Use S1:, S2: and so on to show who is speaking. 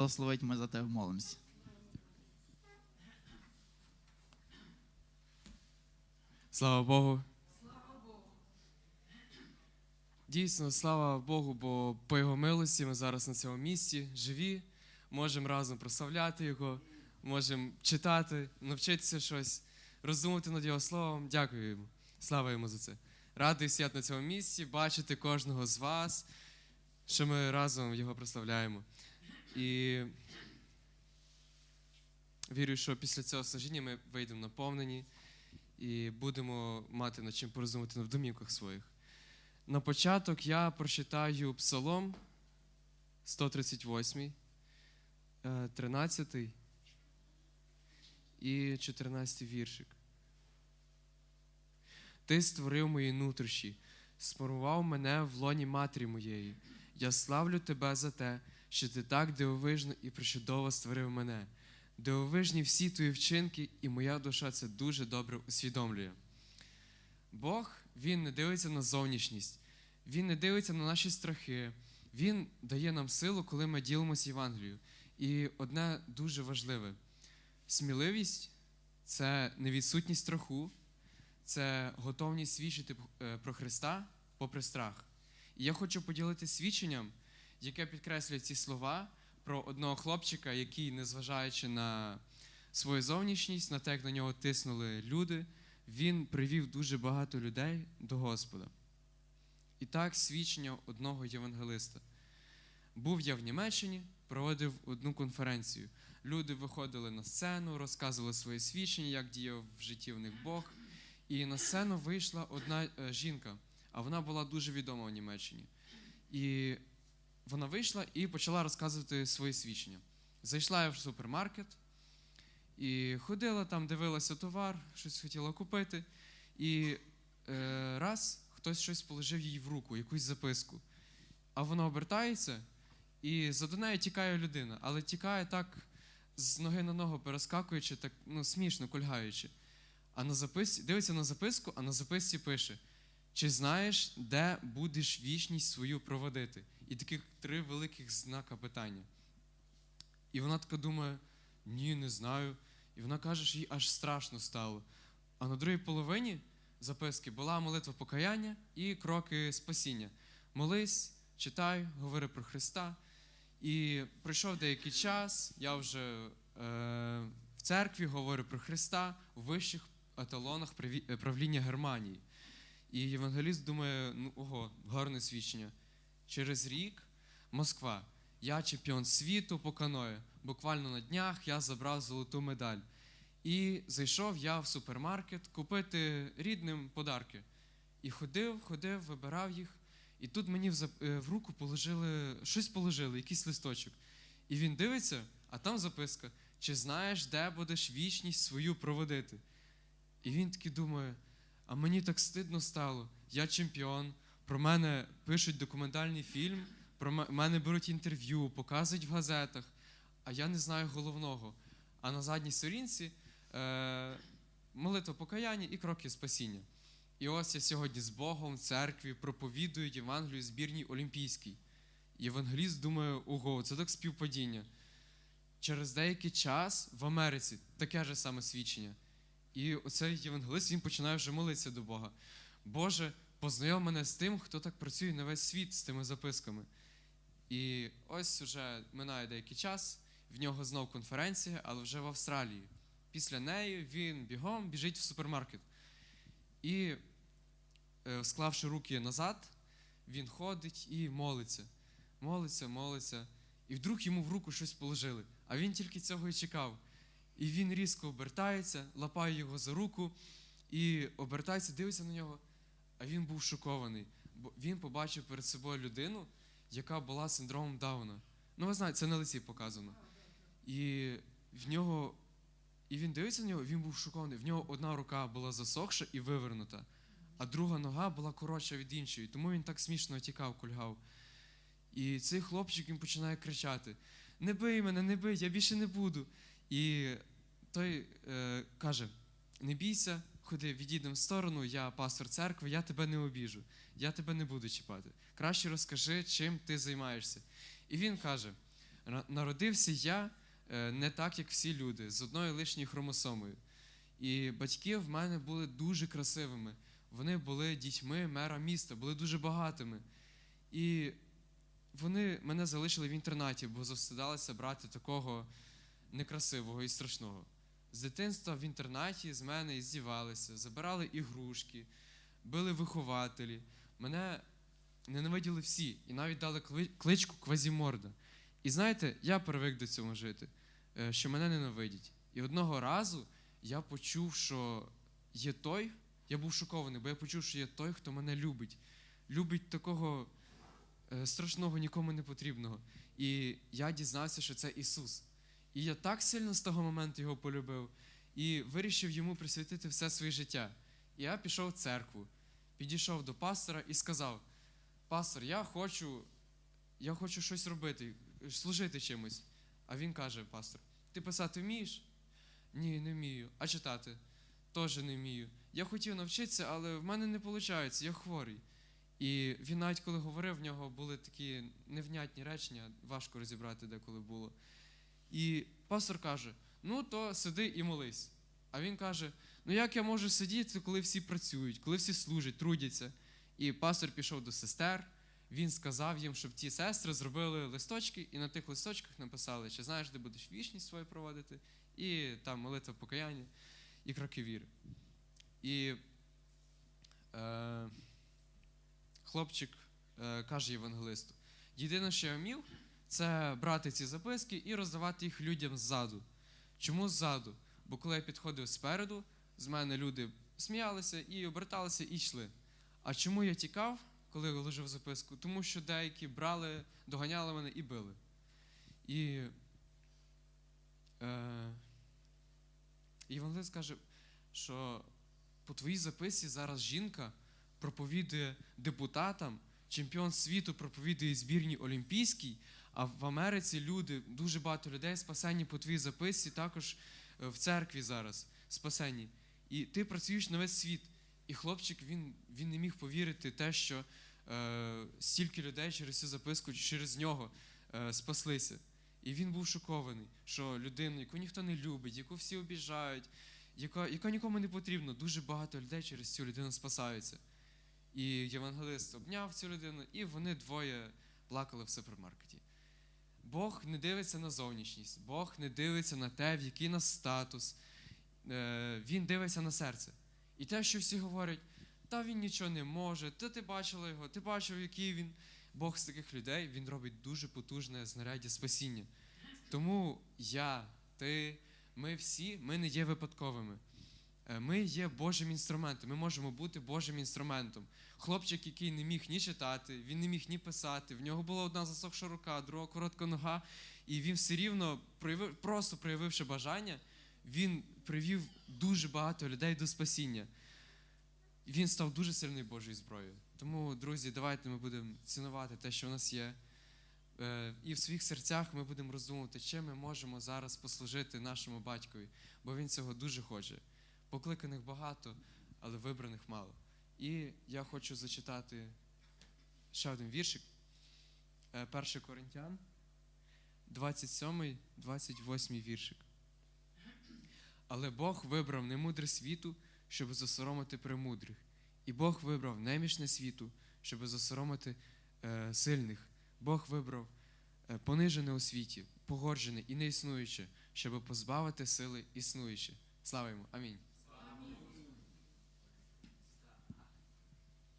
S1: благословить, ми за тебе молимося.
S2: Слава Богу. Слава Богу. Дійсно, слава Богу, бо по Його милості ми зараз на цьому місці живі, можемо разом прославляти Його, можемо читати, навчитися щось, роздумувати над Його словом. Дякую йому. Слава йому за це. Радий сидіти на цьому місці, бачити кожного з вас, що ми разом його прославляємо. І вірю, що після цього служіння ми вийдемо наповнені і будемо мати над чим порозуміти в домівках своїх. На початок я прочитаю Псалом 138, е, 13 і 14 віршик. Ти створив мої нутрощі, спорував мене в лоні матері моєї. Я славлю тебе за те, що ти так дивовижно і причудово створив мене. Дивовижні всі твої вчинки, і моя душа це дуже добре усвідомлює. Бог Він не дивиться на зовнішність, Він не дивиться на наші страхи, Він дає нам силу, коли ми ділимося Євангелією. І одне дуже важливе: сміливість це не відсутність страху, це готовність свідчити е, про Христа попри страх. І я хочу поділитися свідченням, яке підкреслює ці слова про одного хлопчика, який, незважаючи на свою зовнішність, на те, як на нього тиснули люди, він привів дуже багато людей до Господа. І так, свідчення одного євангелиста. Був я в Німеччині, проводив одну конференцію. Люди виходили на сцену, розказували свої свідчення, як діяв в житті в них Бог. І на сцену вийшла одна е, жінка, а вона була дуже відома в Німеччині. І вона вийшла і почала розказувати свої свідчення. Зайшла я в супермаркет і ходила там, дивилася товар, щось хотіла купити. І е, раз хтось щось положив їй в руку, якусь записку. А вона обертається, і за до нею тікає людина, але тікає так з ноги на ногу перескакуючи, так ну, смішно, кульгаючи. А на записці, дивиться на записку, а на записці пише: Чи знаєш, де будеш вічність свою проводити? І таких три великих знака питання. І вона така думає: ні, не знаю. І вона каже, що їй аж страшно стало. А на другій половині записки була молитва покаяння і кроки спасіння. Молись, читай, говори про Христа. І пройшов деякий час, я вже е, в церкві говорю про Христа у вищих еталонах правління Германії. І євангеліст думає: ну ого, гарне свідчення. Через рік Москва. Я чемпіон світу по каною. Буквально на днях я забрав золоту медаль. І зайшов я в супермаркет купити рідним подарки. І ходив, ходив, вибирав їх. І тут мені в, е, руку положили, щось положили, якийсь листочок. І він дивиться, а там записка: чи знаєш, де будеш вічність свою проводити? І він таки думає: а мені так стидно стало, я чемпіон, про мене пишуть документальний фільм, про мене беруть інтерв'ю, показують в газетах, а я не знаю головного. А на задній сторінці е, молитва покаяння і кроки спасіння. І ось я сьогодні з Богом в церкві проповідую Євангелію збірній Олімпійській. Євангеліст думає, ого, це так співпадіння. Через деякий час в Америці таке ж саме свідчення. І оцей євангелист він починає вже молитися до Бога. Боже, познайом мене з тим, хто так працює на весь світ з тими записками. І ось вже минає деякий час, в нього знов конференція, але вже в Австралії. Після неї він бігом біжить в супермаркет. І, е, склавши руки назад, він ходить і молиться. Молиться, молиться. І вдруг йому в руку щось положили. А він тільки цього і чекав. І він різко обертається, лапає його за руку і обертається, дивиться на нього. А він був шокований, бо він побачив перед собою людину, яка була синдромом Дауна. Ну, ви знаєте, це на лиці показано. І в нього, і він дивиться на нього, він був шокований. В нього одна рука була засохша і вивернута, а друга нога була коротша від іншої. Тому він так смішно тікав, кульгав. І цей хлопчик він починає кричати: Не бий мене, не бий, я більше не буду. І той е, каже: Не бійся, ходи, відійдемо в сторону, я пастор церкви, я тебе не обіжу, я тебе не буду чіпати. Краще розкажи, чим ти займаєшся. І він каже: Народився я е, не так, як всі люди, з одною лишньою хромосомою. І батьки в мене були дуже красивими. Вони були дітьми мера міста, були дуже багатими. І вони мене залишили в інтернаті, бо завстидалися брати такого некрасивого і страшного. З дитинства в інтернаті з мене здівалися, забирали ігрушки, били вихователі. Мене ненавиділи всі і навіть дали кличку Квазіморда. І знаєте, я привик до цього жити, е, що мене ненавидять. І одного разу я почув, що є той, я був шокований, бо я почув, що є той, хто мене любить. Любить такого е, страшного, нікому не потрібного. І я дізнався, що це Ісус. І я так сильно з того моменту його полюбив і вирішив йому присвятити все своє життя. І я пішов в церкву, підійшов до пастора і сказав: Пастор, я хочу, я хочу щось робити, служити чимось. А він каже: пастор, ти писати вмієш? Ні, не вмію. А читати? Теж не вмію. Я хотів навчитися, але в мене не виходить, я хворий. І він навіть коли говорив, в нього були такі невнятні речення, важко розібрати деколи було. І пастор каже: ну то сиди і молись. А він каже: ну як я можу сидіти, коли всі працюють, коли всі служать, трудяться. І пастор пішов до сестер, він сказав їм, щоб ті сестри зробили листочки, і на тих листочках написали, чи знаєш, де будеш вічність свою проводити, і там молитва покаяння і кроки віри. І е, хлопчик е, каже євангелисту: єдине, що я вмів, це брати ці записки і роздавати їх людям ззаду. Чому ззаду? Бо коли я підходив спереду, з мене люди сміялися і оберталися і йшли. А чому я тікав, коли я ложив записку? Тому що деякі брали, доганяли мене і били. І е, Євангелист каже, що по твоїй записі зараз жінка проповідує депутатам, чемпіон світу проповідує збірні Олімпійській, а в Америці люди, дуже багато людей спасені по твоїй записі, також е, в церкві зараз спасені. І ти працюєш на весь світ. І хлопчик він, він не міг повірити те, що е, стільки людей через цю записку, через нього е, спаслися. І він був шокований, що людину, яку ніхто не любить, яку всі обіжають, яка, яка нікому не потрібна, дуже багато людей через цю людину спасаються. І євангелист обняв цю людину, і вони двоє плакали в супермаркеті. Бог не дивиться на зовнішність, Бог не дивиться на те, в який нас статус. Е, Він дивиться на серце. І те, що всі говорять, та він нічого не може, та ти бачила його, ти бачив, який він. Бог з таких людей він робить дуже потужне знаряддя спасіння. Тому я, ти, ми всі, ми не є випадковими. Е, Ми є Божим інструментом, ми можемо бути Божим інструментом. Хлопчик, який не міг ні читати, він не міг ні писати, в нього була одна засохша рука, друга коротка нога, і він все рівно проявив, просто проявивши бажання, він привів дуже багато людей до спасіння. Він став дуже сильною Божою зброєю. Тому, друзі, давайте ми будемо цінувати те, що в нас є. Е, І в своїх серцях ми будемо роздумувати, чим ми можемо зараз послужити нашому батькові, бо він цього дуже хоче. Покликаних багато, але вибраних мало. І я хочу зачитати ще один віршик. Е, 1 Коринтян, 27, 28 віршик. Але Бог вибрав немудре світу, щоб засоромити премудрих. І Бог вибрав немічне світу, щоб засоромити е, сильних. Бог вибрав е, понижене у світі, погорджене і неіснуюче, щоб позбавити сили існуюче. Слава йому. Амінь.